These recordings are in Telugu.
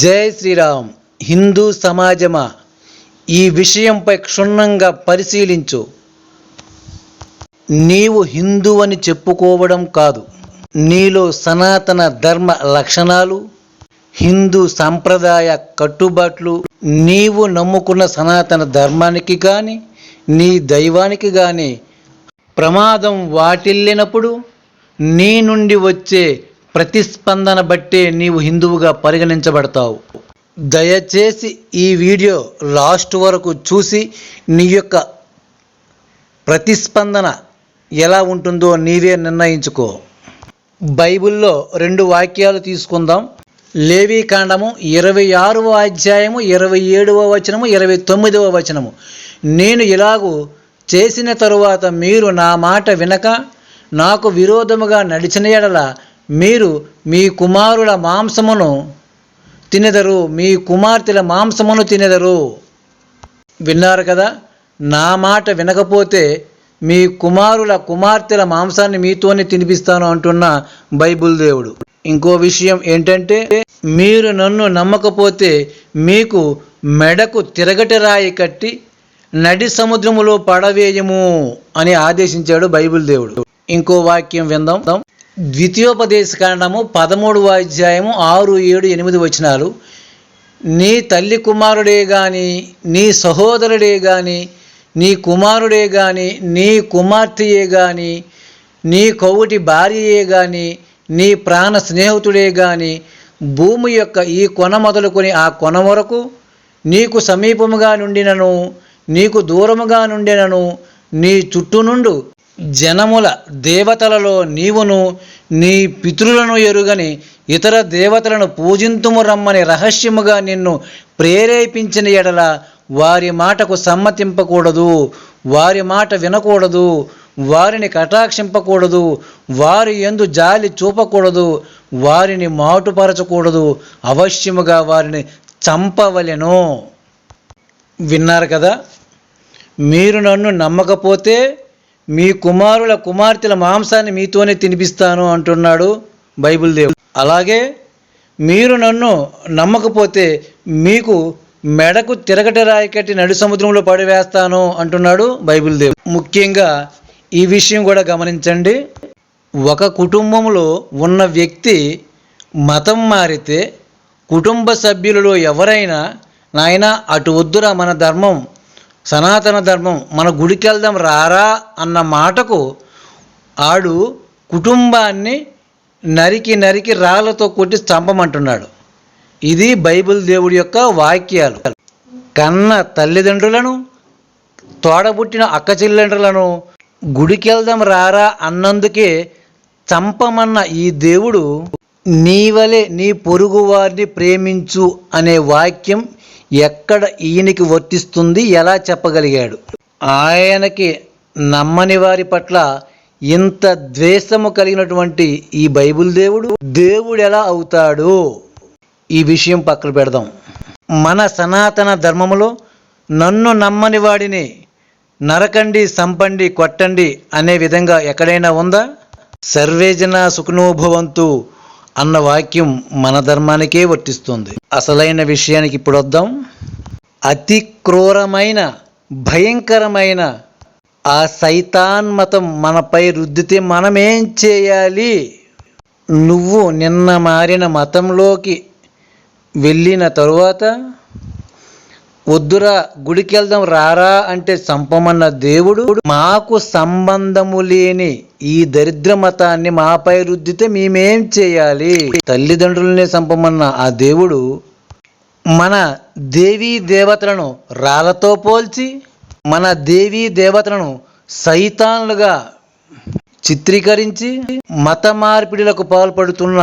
జై శ్రీరామ్ హిందూ సమాజమా? ఈ విషయంపై క్షుణ్ణంగా పరిశీలించు. నీవు హిందూ అని చెప్పుకోవడం కాదు. నీలో సనాతన ధర్మ లక్షణాలు హిందూ సాంప్రదాయ కట్టుబాట్లు నీవు నమ్ముకున్న సనాతన ధర్మానికి కానీ నీ దైవానికి కానీ ప్రమాదం వాటిల్లినప్పుడు నీ నుండి వచ్చే ప్రతిస్పందన బట్టే నీవు హిందువుగా పరిగణించబడతావు. దయచేసి ఈ వీడియో లాస్ట్ వరకు చూసి నీ యొక్క ప్రతిస్పందన ఎలా ఉంటుందో నీవే నిర్ణయించుకో. బైబిల్లో రెండు వాక్యాలు తీసుకుందాం. లేవీ కాండము ఇరవై ఆరవ అధ్యాయము ఇరవై ఏడవ వచనము ఇరవై తొమ్మిదవ వచనము. నేను ఇలాగూ చేసిన తరువాత మీరు నా మాట వినక నాకు విరోధముగా నడిచిన ఎడల మీరు మీ కుమారుల మాంసమును తినెదరు మీ కుమార్తెల మాంసమును తినెదరు. విన్నారు కదా? నా మాట వినకపోతే మీ కుమారుల కుమార్తెల మాంసాన్ని మీతోనే తినిపిస్తాను అంటున్న బైబుల్ దేవుడు. ఇంకో విషయం ఏంటంటే మీరు నన్ను నమ్మకపోతే మీకు మెడకు తిరగటి రాయి కట్టి నడి సముద్రములో పడవేయము అని ఆదేశించాడు బైబిల్ దేవుడు. ఇంకో వాక్యం విందాం. ద్వితీయోపదేశ కాండము పదమూడు అధ్యాయము ఆరు ఏడు ఎనిమిది వచనాలు. నీ తల్లి కుమారుడే గాని నీ సహోదరుడే గాని నీ కుమారుడే గాని నీ కుమార్తెయే గాని నీ కొవుటి భార్యయే గాని నీ ప్రాణ స్నేహితుడే గాని భూమి యొక్క ఈ కొన మొదలుకొని ఆ కొన వరకు నీకు సమీపముగా నుండినను నీకు దూరముగా నుండినను నీ చుట్టూ నుండు జనముల దేవతలలో నీవును నీ పితృలను ఎరుగని ఇతర దేవతలను పూజింతుము రమ్మని రహస్యముగా నిన్ను ప్రేరేపించిన ఎడల వారి మాటకు సమ్మతింపకూడదు వారి మాట వినకూడదు వారిని కటాక్షింపకూడదు వారి ఎందు జాలి చూపకూడదు వారిని మాటుపరచకూడదు అవశ్యముగా వారిని చంపవలెను. విన్నారు కదా? మీరు నన్ను నమ్మకపోతే మీ కుమారుల కుమార్తెల మాంసాన్ని మీతోనే తినిపిస్తాను అంటున్నాడు బైబిల్ దేవుడు. అలాగే మీరు నన్ను నమ్మకపోతే మీకు మెడకు తిరగట రాయి కట్టి నడు సముద్రంలో పడివేస్తాను అంటున్నాడు బైబిల్ దేవుడు. ముఖ్యంగా ఈ విషయం కూడా గమనించండి. ఒక కుటుంబంలో ఉన్న వ్యక్తి మతం మారితే కుటుంబ సభ్యులలో ఎవరైనా నాయన అటు వద్దురా మన ధర్మం సనాతన ధర్మం మన గుడికి వెళ్దాం రారా అన్న మాటకు ఆడు కుటుంబాన్ని నరికి నరికి రాళ్ళతో కొట్టి చంపమంటున్నాడు ఇది బైబిల్ దేవుడి యొక్క వాక్యాలు. కన్న తల్లిదండ్రులను తోడబుట్టిన అక్క చెల్లెండ్రులను గుడికి వెళ్దాం రారా అన్నందుకే చంపమన్న ఈ దేవుడు నీవలే నీ పొరుగు వారిని ప్రేమించు అనే వాక్యం ఎక్కడ ఈయనకి వర్తిస్తుంది ఎలా చెప్పగలిగాడు? ఆయనకి నమ్మని వారి పట్ల ఇంత ద్వేషము కలిగినటువంటి ఈ బైబిల్ దేవుడు దేవుడు ఎలా అవుతాడు? ఈ విషయం పక్కన పెడదాం. మన సనాతన ధర్మములో నన్ను నమ్మని వాడిని నరకండి సంపండి కొట్టండి అనే విధంగా ఎక్కడైనా ఉందా? సర్వేజన సుఖనోభవంతు అన్న వాక్యం మన ధర్మానికే వర్తిస్తుంది. అసలైన విషయానికి ఇప్పుడు వద్దాం. అతి క్రూరమైన భయంకరమైన ఆ సైతాన్ మతం మనపై రుద్దితే మనమేం చేయాలి? నువ్వు నిన్న మారిన మతంలోకి వెళ్ళిన తరువాత వద్దురా గుడికి వెళ్దాం రారా అంటే చంపమన్న దేవుడు మాకు సంబంధము లేని ఈ దరిద్ర మతాన్ని మాపై రుద్దితే మేమేం చేయాలి? తల్లిదండ్రులనే చంపమన్న ఆ దేవుడు మన దేవీ దేవతలను రాళ్ళతో పోల్చి మన దేవీ దేవతలను సైతాన్లుగా చిత్రీకరించి మత మార్పిడిలకు పాల్పడుతున్న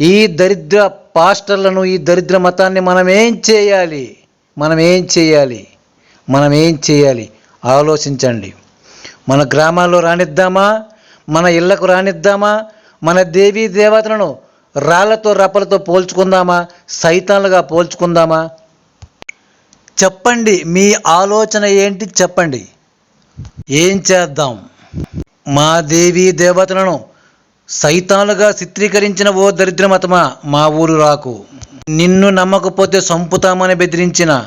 ఈ దరిద్ర పాస్టర్లను ఈ దరిద్ర మతాన్ని మనం ఏం చేయాలి? మనం ఏం చేయాలి? మనం ఏం చేయాలి? ఆలోచించండి. మన గ్రామాల్లో రానిద్దామా మన ఇళ్ళకు రానిద్దామా మన దేవీ దేవతలను రాళ్ళతో రప్పలతో పోల్చుకుందామా? సైతాన్లుగా పోల్చుకుందామా? చెప్పండి. మీ ఆలోచన ఏంటి? చెప్పండి. ఏం చేద్దాం? మా దేవీ దేవతలను సైతాలుగా చిత్రీకరించిన ఓ దరిద్ర మతమా మా ఊరు రాకు. నిన్ను నమ్మకపోతే సంపుతామని బెదిరించిన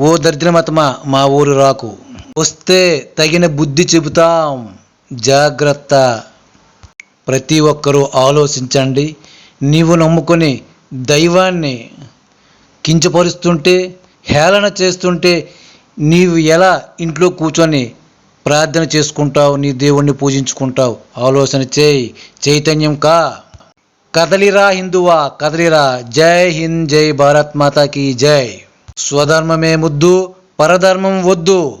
ఓ దరిద్రమతమా మా ఊరు రాకు. వస్తే తగిన బుద్ధి చెబుతాం. జాగ్రత్త. ప్రతి ఒక్కరూ ఆలోచించండి. నీవు నమ్ముకొని దైవాన్ని కించపరుస్తుంటే హేళన చేస్తుంటే నీవు ఎలా ఇంట్లో కూర్చొని ప్రార్థన చేసుకుంటావు నీ దేవుణ్ణి పూజించుకుంటావు? ఆలోచన చేయి. చైతన్యం కా? కదలిరా హిందువా కదలిరా. జై హింద్ జై భారత్ మాతా కీ జై. స్వధర్మమే ముద్దు పరధర్మం వద్దు.